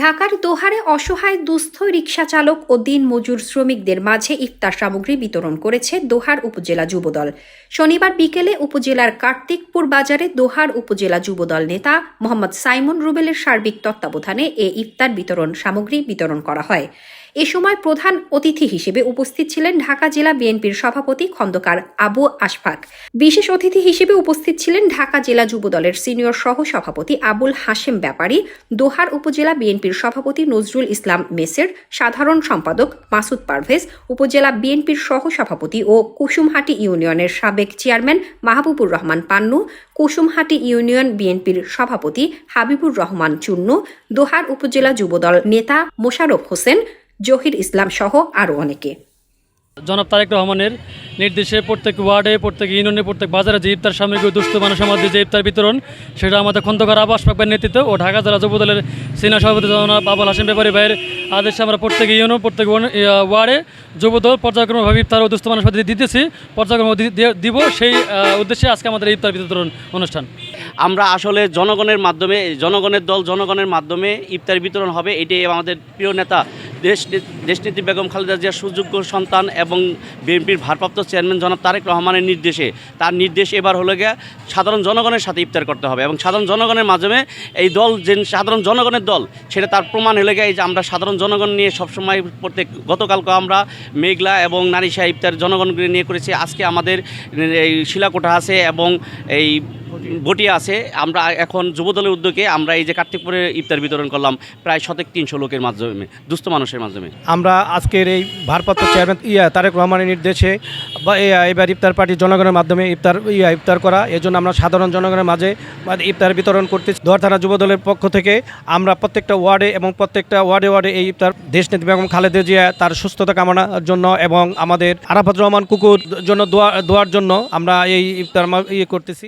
ঢাকার দোহারে অসহায় দুস্থ রিক্সা চালক ও দিন মজুর শ্রমিকদের মাঝে ইফতার সামগ্রী বিতরণ করেছে দোহার উপজেলা যুবদল। শনিবার বিকেলে উপজেলার কার্তিকপুর বাজারে দোহার উপজেলা যুবদল নেতা মোহাম্মদ সাইমন রুবেলের সার্বিক তত্ত্বাবধানে এ ইফতার বিতরণ সামগ্রী বিতরণ করা হয়। এ সময় প্রধান অতিথি হিসেবে উপস্থিত ছিলেন ঢাকা জেলা বিএনপির সভাপতি খন্দকার আবু আশফাক। বিশেষ অতিথি হিসেবে উপস্থিত ছিলেন ঢাকা জেলা যুবদলের সিনিয়র সহ সভাপতি আবুল হাশেম ব্যাপারী, দোহার উপজেলা বিএনপির সভাপতি নজরুল ইসলাম মেসের সাধারণ সম্পাদক মাসুদ পারভেজ, উপজেলা বিএনপির সহ সভাপতি ও কুসুমহাটি ইউনিয়নের সাবেক চেয়ারম্যান মাহবুবুর রহমান পান্নু, কুসুমহাটি ইউনিয়ন বিএনপির সভাপতি হাবিবুর রহমান চুন্নু, দোহার উপজেলা যুবদল নেতা মোশারফ হোসেন, জহির ইসলাম সহ আরও অনেকে। জনাব তারেক রহমানের নির্দেশে প্রত্যেক ওয়ার্ডে, প্রত্যেক ইউনিয়নে, প্রত্যেক বাজারে যে ইফতার সামগ্রী, দুস্থ মানুষের মধ্যে যে ইফতার বিতরণ, সেটা আমাদের খন্দকার আবাস পাকবের নেতৃত্বে ও ঢাকা জেলা যুবদলের সিনিয়র সভাপতি জনাব আবুল হাসিম ব্যাপারী ভাইয়ের আদেশে আমরা প্রত্যেক ইউনিয়ন, প্রত্যেক ওয়ার্ড- যুবদল পর্যায়ক্রমভাবে ইফতার ও দুস্থ মানুষের মধ্যে দিতেছি। পর্যায়ক্রম দিব। সেই উদ্দেশ্যে আজকে আমাদের ইফতার বিতরণ অনুষ্ঠান। আমরা আসলে জনগণের মাধ্যমে, জনগণের দল জনগণের মাধ্যমে ইফতার বিতরণ হবে, এটাই আমাদের প্রিয় নেতা দেশ দেশনেত্রী বেগম খালেদা জিয়ার সুযোগ্য সন্তান এবং বিএনপির ভারপ্রাপ্ত চেয়ারম্যান জনাব তারেক রহমানের নির্দেশে। তার নির্দেশ এবার হলো গিয়া সাধারণ জনগণের সাথে ইফতার করতে হবে এবং সাধারণ জনগণের মাধ্যমে এই দল যে সাধারণ জনগণের দল, সেটা তার প্রমাণ হলে গিয়ে যে আমরা সাধারণ জনগণ নিয়ে সবসময় প্রত্যেক, গতকালকে আমরা মেঘলা এবং নারীশা ইফতার জনগণকে নিয়ে করেছি। আজকে আমাদের এই শিলাকোঠা আছে এবং এই বটিয়া আছে। আমরা এখন যুবদলের উদ্যোগে আমরা এই যে কার্তিকপুরে ইফতার বিতরণ করলাম, প্রায় শতেক তিনশো লোকের মাধ্যমে, দুস্থ মানুষের মাধ্যমে। আমরা আজকের এই ভারপ্রাপ্ত চেয়ারম্যান ইয়া তারেক রহমানের নির্দেশে বা এবার ইফতার পার্টি জনগণের মাধ্যমে ইফতার, ইয়া ইফতার করা। এজন্য আমরা সাধারণ জনগণের মাঝে ইফতার বিতরণ করতে দোয়ার থানা যুবদলের পক্ষ থেকে আমরা প্রত্যেকটা ওয়ার্ডে এবং প্রত্যেকটা ওয়ার্ডে ওয়ার্ডে এই ইফতার, দেশনেত্রী বেগম খালেদা জিয়া তার সুস্থতা কামনার জন্য এবং আমাদের আরাফাত রহমান কুকুর জন্য দোয়া, দোয়ার জন্য আমরা এই ইফতার ইয়ে করতেছি।